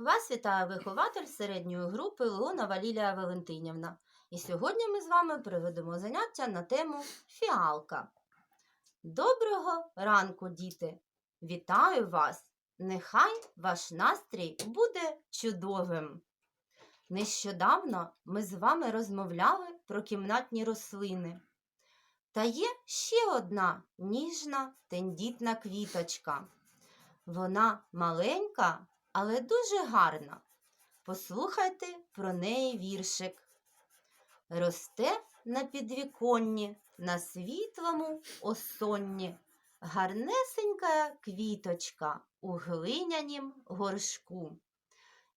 Вас вітає вихователь середньої групи Леонова Лілія Валентинівна. І сьогодні ми з вами проведемо заняття на тему фіалка. Доброго ранку, діти! Вітаю вас! Нехай ваш настрій буде чудовим. Нещодавно ми з вами розмовляли про кімнатні рослини. Та є ще одна ніжна тендітна квіточка. Вона маленька, але дуже гарна. Послухайте про неї віршик. Росте на підвіконні, на світлому осонні, гарнесенька квіточка у глинянім горшку.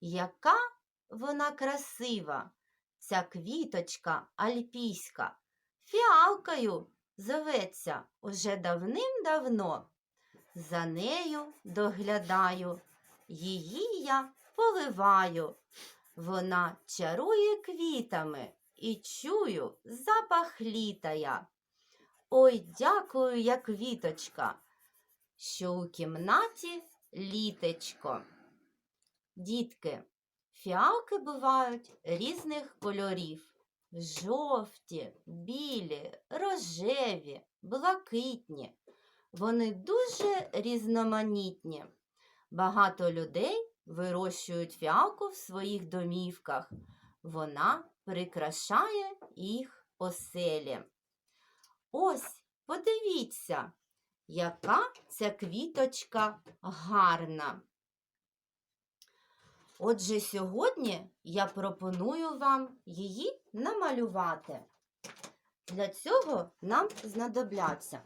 Яка вона красива, ця квіточка альпійська, фіалкою зоветься уже давним-давно. За нею доглядаю, її я поливаю. Вона чарує квітами і чую запах літая. Ой, дякую, я квіточка, що у кімнаті літечко. Дітки, фіалки бувають різних кольорів. Жовті, білі, рожеві, блакитні. Вони дуже різноманітні. Багато людей вирощують фіалку в своїх домівках. Вона прикрашає їх оселі. Ось, подивіться, яка ця квіточка гарна. Отже, сьогодні я пропоную вам її намалювати. Для цього нам знадобляться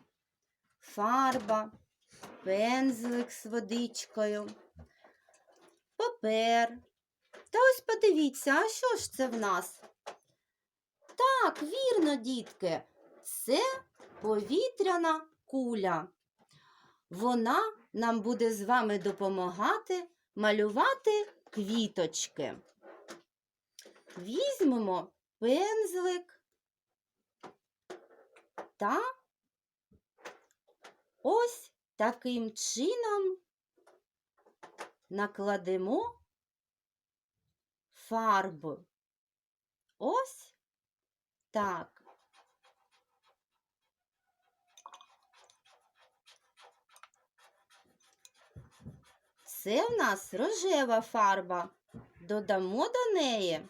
фарба, пензлик з водичкою, папер. Та ось подивіться, а що ж це в нас? Так, вірно, дітки, це повітряна куля. Вона нам буде з вами допомагати малювати квіточки. Візьмемо пензлик та ось таким чином накладемо фарбу. Ось так. Це в нас рожева фарба. Додамо до неї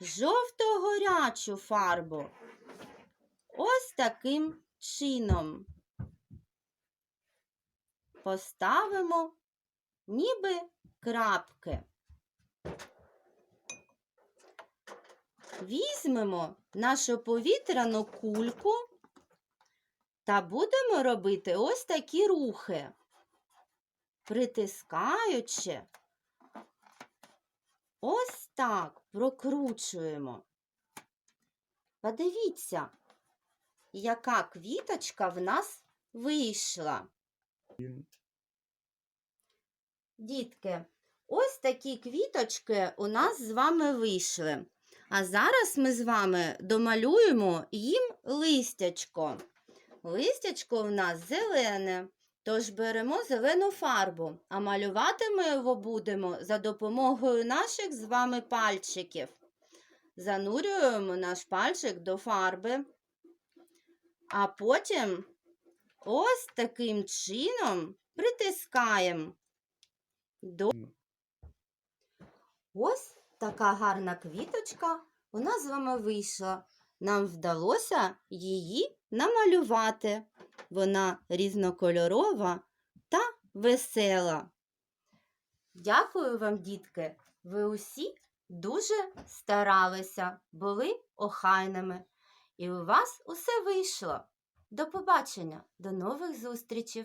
жовто-горячу фарбу. Ось таким чином. Поставимо ніби крапки. Візьмемо нашу повітряну кульку та будемо робити ось такі рухи, притискаючи, ось так прокручуємо. Подивіться, яка квіточка в нас вийшла. Дітки, ось такі квіточки у нас з вами вийшли. А зараз ми з вами домалюємо їм листячко. Листячко у нас зелене, тож беремо зелену фарбу, а малювати ми його будемо за допомогою наших з вами пальчиків. Занурюємо наш пальчик до фарби, а потім ось таким чином притискаємо до. Ось така гарна квіточка у нас з вами вийшла. Нам вдалося її намалювати. Вона різнокольорова та весела. Дякую вам, дітки. Ви усі дуже старалися, були охайними. І у вас усе вийшло. До побачення, до нових зустрічей!